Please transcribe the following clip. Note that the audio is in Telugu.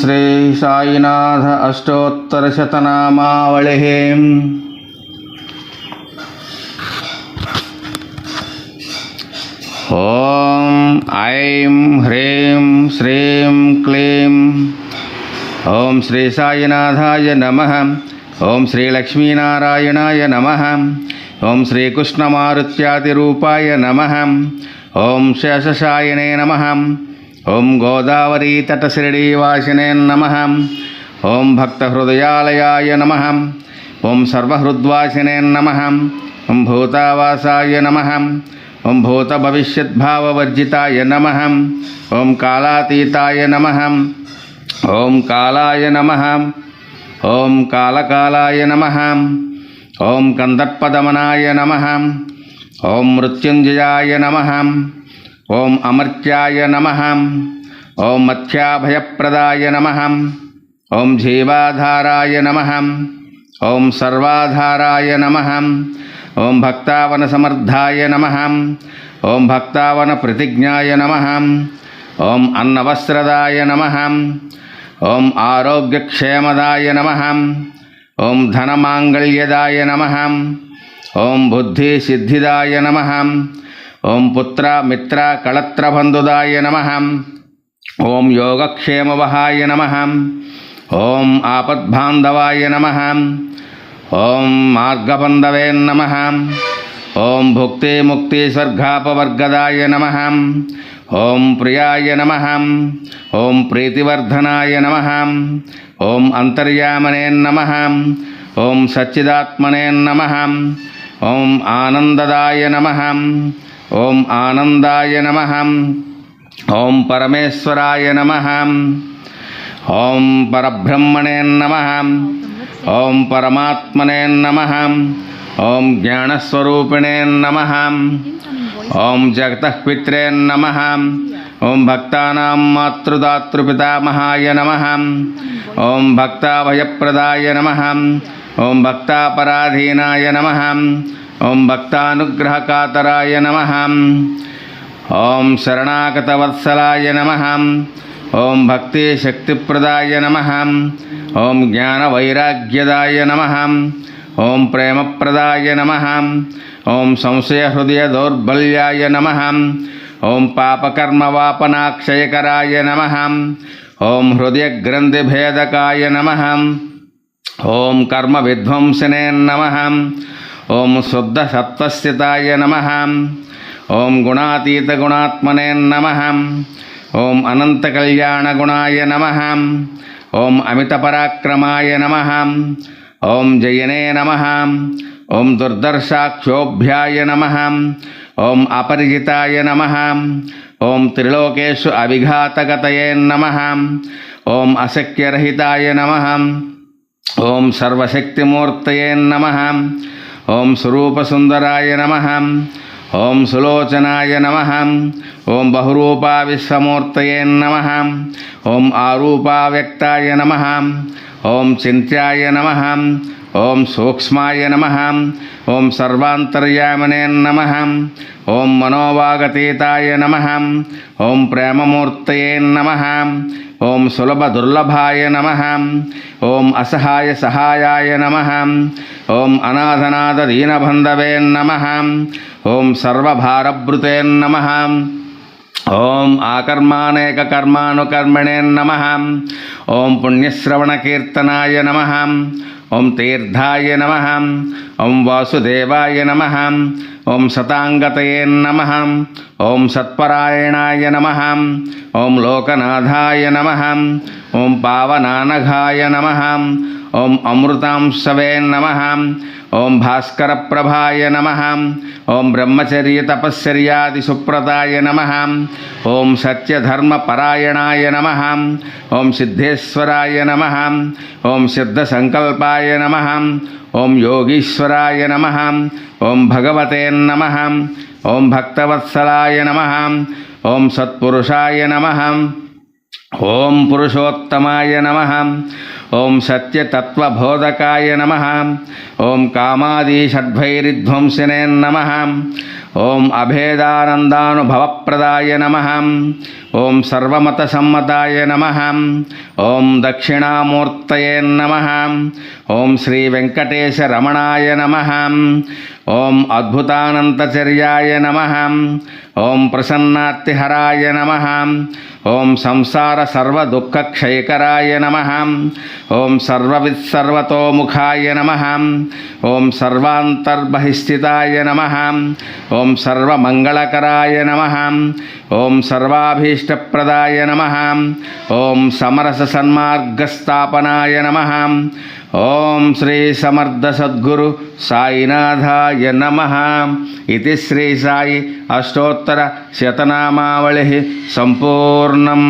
శ్రీ సాయినాథ అష్టోత్తరశతనామావళి ఓం ఐం హ్రీం శ్రీం క్లీం ఓం శ్రీ సాయినాథాయ నమ ఓం శ్రీ లక్ష్మీనారాయణాయ నమ ఓం శ్రీకృష్ణమారుత్యాదిరూపాయ నమ ఓం శేషశాయనే నమ ఓం నమ. ఓం భక్తహృదయాలయాయ నమ. ఓం సర్వహృద్వాసినే నమ. ఓం భూతావాసాయ నమ. ఓం భూతభవిష్యద్భావవర్జితాయ నమ. ఓం కాలాతీతాయ నమ. ఓం కాలాయ నమ. ఓం కాలకాలాయ నమ. ఓం కందర్పదమనాయ నమ. ఓం మృత్యుంజయాయ నమ. ఓం అమర్త్యాయ నమ ఓం మత్స్యాభయప్రదాయ నమ ఓం జీవాధారాయ నమ ఓం సర్వాధారాయ నమ ఓం భక్తావనసమర్థాయ నమ ఓం భక్తావన ప్రతిజ్ఞాయ నమ ఓం అన్నవస్త్రదాయ నమ ఓం ఆరోగ్యక్షేమదాయ నమ ఓం ధనమాంగళ్యదాయ నమ ఓం బుద్ధిసిద్ధిదాయ నమ ఓం పుత్ర మిత్ర కళత్రబంధుదాయ నమ. ఓం యోగక్షేమవహాయ నమ. ఓం ఆపద్బాంధవాయ నమ. ఓం మార్గబంధవే నమ. ఓం భుక్తి ముక్తి స్వర్గాపవర్గదాయ నమ. ఓం ప్రియాయ నమ. ఓం ప్రీతివర్ధనాయ నమ. ఓం అంతర్యామనే నమ. ఓం సచ్చిదాత్మనే నమ. ఓం ఆనందదాయ నమ. ఓం ఆనందాయ నమ. ఓం పరమేశ్వరాయ నమ. ఓం పరబ్రహ్మణే నమ. ఓం పరమాత్మనే నమ. ఓం జ్ఞానస్వరూపిణే నమ. ఓం జగతపిత్రే నమ. ఓం భక్తానాం మాతృదాతృపితామహాయ నమ. ఓం భక్తాభయప్రదాయ నమ. ఓం భక్తాపరాధీనాయ నమ. ఓం భక్తానుగ్రహకాతరాయ నమ. ఓం శరణాగతవత్సలాయ నమ. ఓం భక్తి శక్తిప్రదాయ నమ. ఓం జ్ఞానవైరాగ్యదాయ నమ. ఓం ప్రేమప్రదాయ నమ. ఓం సంశయహృదయ దౌర్బల్యాయ నమ. ఓం పాపకర్మవాపనాక్షయకరాయ నమ. ఓం హృదయగ్రంథిభేదకాయ నమ. ఓం కర్మ విధ్వంసనే నమ. ఓం శుద్ధ సత్వస్థితాయ నమ. ఓం గుణాతీత గుణాత్మనే నమ. ఓం అనంత కళ్యాణ గుణాయ నమ. ఓం అమిత పరాక్రమాయ నమ. ఓం జయనే నమ. ఓం దుర్దర్శాక్షోభ్యాయ నమ. ఓం అపరిజితాయ నమ. ఓం త్రిలోకేశు అవిఘాతగతయే నమ. ఓం అశక్యరహితాయ నమ. ఓం సర్వశక్తిమూర్తయే నమ. ఓం స్వరూపసుందరాయ నమ. ఓం సులోచనాయ నమ. ఓం బహురూపా విశ్వమూర్తయే నమ. ఓం ఆరూపావ్యక్తాయ నమ. ఓం చింత్యాయ నమ. ఓం సూక్ష్మాయ నమ. ఓం సర్వాంతర్యామనే నమ. ఓం మనోవాగతీతాయ నమ. ఓం ప్రేమమూర్తయే నమ. ఓం సులభ దుర్లభాయ నమ ఓం అసహాయ సహాయాయ నమ ఓం అనాథనాథ దీనబంధవే నమ ఓం సర్వభారభృతే నమ ఓం ఆకర్మానేక కర్మానుకర్మణే నమ ఓం పుణ్యశ్రవణకీర్తనాయ నమ ఓం తీర్థాయ నమ ఓం వాసుదేవాయ నమ ఓం సతాంగతయే నమ ఓం సత్పరాయణాయ నమ ఓం లోకనాథాయ నమ ఓం పావనానఘాయ నమ ఓం అమృతాంశవే నమ ఓం భాస్కరప్రభాయ నమ ఓం బ్రహ్మచర్య తపశ్చర్యాది సుప్రదాయ నమ ఓం సత్యధర్మపరాయణాయ నమ ఓం సిద్ధేశ్వరాయ నమ ఓం సిద్ధసంకల్పాయ నమ ఓం యోగీశ్వరాయ నమ. ఓం భగవతే నమ. ఓం భక్తవత్సలాయ నమ. ఓం సత్పురుషాయ నమ. ఓం పురుషోత్తమాయ నమ. ఓం సత్యతత్వబోధకాయ నమ. ఓం కామాది నమ. ఓం అభేదానందానుభవప్రదాయ నమ. ఓం సర్వమతసమ్మతాయ నమ. ఓం దక్షిణామూర్తయే నమ. ఓం శ్రీ వెంకటేశ రమణాయ నమ. ఓం అద్భుతానంతచర్యాయ నమ. ఓం ప్రసన్నార్తిహరాయ నమ. ఓం సంసార సర్వదుఃఖక్షయకరాయ నమ. ఓం సర్వవిత్సర్వతోముఖాయ నమ. ఓం సర్వాంతర్బహిస్థితాయ నమ. ఓం సర్వమంగళకరాయ నమ. ఓం సర్వాభీష్టప్రదాయ నమ. ఓం సమరస సన్మార్గస్థాపనాయ నమ. ఓం శ్రీ సమర్థ సద్గురు సాయినాథాయ నమ. ఇది శ్రీ సాయి అష్టోత్తర శతనామావళి. సంపూర్ణం.